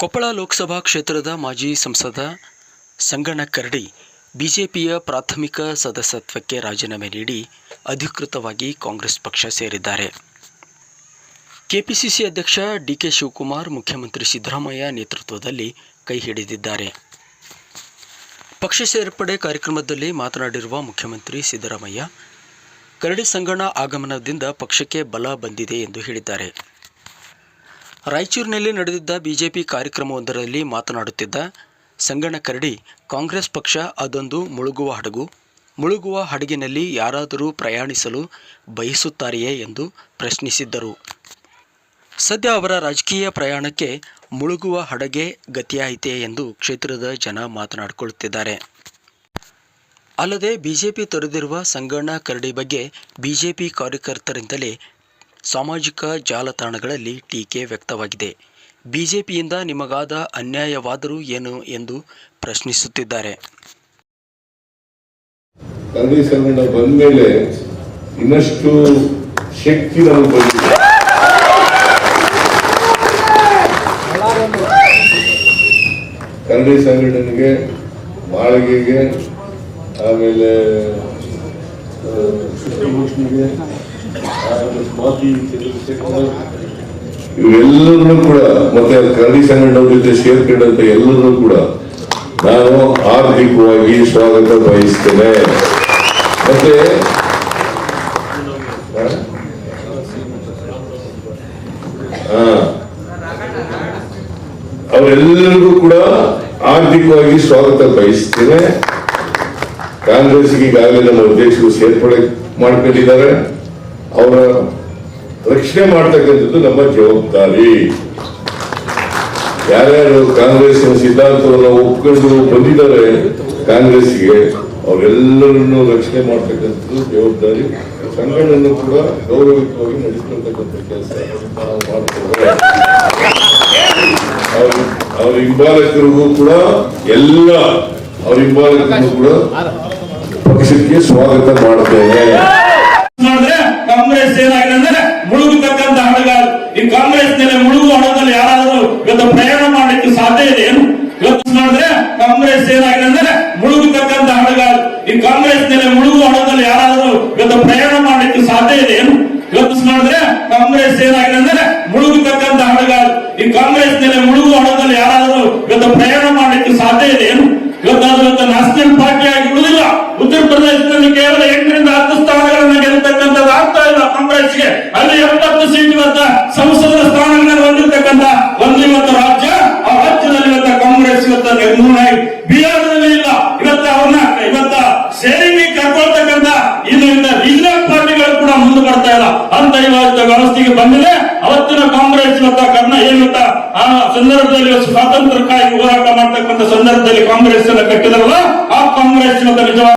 ಕೊಪ್ಪಳ ಲೋಕಸಭಾ ಕ್ಷೇತ್ರದ ಮಾಜಿ ಸಂಸದ ಸಂಗಣ್ಣ ಕರಡಿ ಬಿಜೆಪಿಯ ಪ್ರಾಥಮಿಕ ಸದಸ್ಯತ್ವಕ್ಕೆ ರಾಜೀನಾಮೆ ನೀಡಿ ಅಧಿಕೃತವಾಗಿ ಕಾಂಗ್ರೆಸ್ ಪಕ್ಷ ಸೇರಿದ್ದಾರೆ. ಕೆಪಿಸಿಸಿ ಅಧ್ಯಕ್ಷ ಡಿಕೆ ಶಿವಕುಮಾರ್, ಮುಖ್ಯಮಂತ್ರಿ ಸಿದ್ದರಾಮಯ್ಯ ನೇತೃತ್ವದಲ್ಲಿ ಕೈ ಹಿಡಿದಿದ್ದಾರೆ. ಪಕ್ಷ ಸೇರ್ಪಡೆ ಕಾರ್ಯಕ್ರಮದಲ್ಲಿ ಮಾತನಾಡಿರುವ ಮುಖ್ಯಮಂತ್ರಿ ಸಿದ್ದರಾಮಯ್ಯ, ಕರಡಿ ಸಂಗಣ ಆಗಮನದಿಂದ ಪಕ್ಷಕ್ಕೆ ಬಲ ಬಂದಿದೆ ಎಂದು ಹೇಳಿದ್ದಾರೆ. ರಾಯಚೂರಿನಲ್ಲಿ ನಡೆದಿದ್ದ ಬಿಜೆಪಿ ಕಾರ್ಯಕ್ರಮವೊಂದರಲ್ಲಿ ಮಾತನಾಡುತ್ತಿದ್ದ ಸಂಗಣ್ಣ ಕರಡಿ, ಕಾಂಗ್ರೆಸ್ ಪಕ್ಷ ಅದೊಂದು ಮುಳುಗುವ ಹಡಗು. ಮುಳುಗುವ ಹಡಗಿನಲ್ಲಿ ಯಾರಾದರೂ ಪ್ರಯಾಣಿಸಲು ಬಯಸುತ್ತಾರೆಯೇ ಎಂದು ಪ್ರಶ್ನಿಸಿದ್ದರು. ಸದ್ಯ ಅವರ ರಾಜಕೀಯ ಪ್ರಯಾಣಕ್ಕೆ ಮುಳುಗುವ ಹಡಗೆ ಗತಿಯಾಯಿತೆ ಎಂದು ಕ್ಷೇತ್ರದ ಜನ ಮಾತನಾಡಿಕೊಳ್ಳುತ್ತಿದ್ದಾರೆ. ಅಲ್ಲದೆ ಬಿಜೆಪಿ ತೊರೆದಿರುವ ಸಂಗಣ್ಣ ಕರಡಿ ಬಗ್ಗೆ ಬಿಜೆಪಿ ಕಾರ್ಯಕರ್ತರಿಂದಲೇ ಸಾಮಾಜಿಕ ಜಾಲತಾಣಗಳಲ್ಲಿ ಟೀಕೆ ವ್ಯಕ್ತವಾಗಿದೆ. ಬಿಜೆಪಿಯಿಂದ ನಿಮಗಾದ ಅನ್ಯಾಯವಾದರೂ ಏನು ಎಂದು ಪ್ರಶ್ನಿಸುತ್ತಿದ್ದಾರೆ. ಇನ್ನಷ್ಟು ಶಕ್ತಿ ಸಂಘಟನೆಗೆ ಮಾಳಿಗೆಗೆ, ಆಮೇಲೆ ಇವೆಲ್ಲರನ್ನೂ ಕೂಡ, ಮತ್ತೆ ಕರಡಿ ಸಂಘಟನೆ ಜೊತೆ ಸೇರ್ಕೊಂಡಂತ ಎಲ್ಲರನ್ನೂ ಕೂಡ ನಾನು ಆರ್ಥಿಕವಾಗಿ ಸ್ವಾಗತ ಬಯಸ್ತೇನೆ. ಮತ್ತೆ. ಅವರೆಲ್ಲರಿಗೂ ಕೂಡ ಆರ್ಥಿಕವಾಗಿ ಸ್ವಾಗತ ಬಯಸ್ತೇನೆ. ಕಾಂಗ್ರೆಸ್ಗೆ ಈಗಾಗಲೇ ನಮ್ಮ ಅಧ್ಯಕ್ಷರು ಸೇರ್ಪಡೆ ಮಾಡ್ಕೊಂಡಿದ್ದಾರೆ. ಅವರ ರಕ್ಷಣೆ ಮಾಡ್ತಕ್ಕಂಥದ್ದು ನಮ್ಮ ಜವಾಬ್ದಾರಿ. ಯಾರ್ಯಾರು ಕಾಂಗ್ರೆಸ್ ಸಿದ್ಧಾಂತವನ್ನ ಒಪ್ಕೊಂಡು ಬಂದಿದ್ದಾರೆ ಕಾಂಗ್ರೆಸ್ಗೆ ಅವರೆಲ್ಲರನ್ನು ರಕ್ಷಣೆ ಮಾಡ್ತಕ್ಕಂಥದ್ದು ಜವಾಬ್ದಾರಿ. ಸಂಘಟನೆ ಕೂಡ ಗೌರವಯುತವಾಗಿ ನಡೆಸಿಕೊಳ್ತಕ್ಕಂಥ ಕೆಲಸ ಅವ್ರ ಹಿಂಬಾಲಕರಿಗೂ ಕೂಡ ಎಲ್ಲ, ಅವ್ರ ಹಿಂಬಾಲಕರಿಗೂ ಕೂಡ ಪಕ್ಷಕ್ಕೆ ಸ್ವಾಗತ ಮಾಡ್ತೇನೆ. ಕಾಂಗ್ರೆಸ್ ಏನಾಗಿದೆ ಅಂದ್ರೆ ಮುಳುಗತಕ್ಕಂತ ಹಣಗಾಲ ಈ ಕಾಂಗ್ರೆಸ್ ಮೇಲೆ ಮುಳುಗುವ ಹಣದಲ್ಲಿ ಯಾರಾದರೂ ಇವತ್ತು ಪ್ರಯಾಣ ಮಾಡಲಿಕ್ಕೆ ಸಾಧ್ಯ ಇದೆ ಏನು? ಇವತ್ತು ಮಾಡಿದ್ರೆ ಕಾಂಗ್ರೆಸ್ ಏನಾಗಿದೆ ಅಂದ್ರೆ ಮುಳುಗತಕ್ಕಂತ ಹಣಗಾಲ ಈ ಕಾಂಗ್ರೆಸ್ ಮೇಲೆ ಮುಳುಗುವ ಹಣದಲ್ಲಿ ಯಾರಾದರೂ ಇವತ್ತು ಪ್ರಯಾಣ ಮಾಡಲಿಕ್ಕೆ ಸಾಧ್ಯ ಇದೆ ಏನು? ಇವತ್ತು ಮಾಡಿದ್ರೆ ಕಾಂಗ್ರೆಸ್ ಏನಾಗಿದೆ ಅಂದ್ರೆ ಮುಳುಗತಕ್ಕಂತ ಹಣಗಾಲ ಈ ಕಾಂಗ್ರೆಸ್ ಮೇಲೆ ಮುಳುಗುವ ಹಣದಲ್ಲಿ ಯಾರಾದರೂ ಇವತ್ತು ಪ್ರಯಾಣ ಮಾಡಲಿಕ್ಕೆ ಸಾಧ್ಯ ಇದೆ ಏನು? ಇವತ್ತಾದ್ರೂ ಇವತ್ತು ನ್ಯಾಷನಲ್ ಪಾರ್ಟಿ ಆಗಿ ಉಳಿದಿಲ್ಲ. ಉತ್ತರ ಪ್ರದೇಶದಲ್ಲಿ ಕಾಂಗ್ರೆಸ್ಗೆ ಅಲ್ಲಿ ಎಪ್ಪತ್ತು ಸೀಟ್ ಇವತ್ತ ಸಂಸದರ ಸ್ಥಾನಗಳನ್ನು ಹೊಂದಿರತಕ್ಕಂಥ ಒಂದು ಇವತ್ತು ರಾಜ್ಯ, ಆ ರಾಜ್ಯದಲ್ಲಿ ಇವತ್ತ ಕಾಂಗ್ರೆಸ್ ಇವತ್ತ ನಿರ್ಮೂಲನೆ ಆಗಿ ಬಿಹಾರದಲ್ಲಿ ಇಲ್ಲ. ಇವತ್ತ ಅವ್ರನ್ನ ಇವತ್ತ ಸೇರಿ ಕರ್ಕೊಳ್ತಕ್ಕಂಥ ಇದರಿಂದ ರೀಜನಲ್ ಪಾರ್ಟಿಗಳು ಕೂಡ ಮುಂದೆ ಬರ್ತಾ ಇಲ್ಲ. ಅಂತ ಇವತ್ತು ವ್ಯವಸ್ಥೆಗೆ ಬಂದಿದೆ ಅವತ್ತಿನ ಕಾಂಗ್ರೆಸ್ ಇವತ್ತ ಕರ್ನ ಏನಂತ ಆ ಸಂದರ್ಭದಲ್ಲಿ ಸ್ವಾತಂತ್ರ್ಯಕ್ಕಾಗಿ ಹೋರಾಟ ಮಾಡ್ತಕ್ಕಂಥ ಸಂದರ್ಭದಲ್ಲಿ ಕಾಂಗ್ರೆಸ್ ಅನ್ನ ಕಟ್ಟಿದರಲ್ಲ ಆ ಕಾಂಗ್ರೆಸ್ ಇವತ್ತ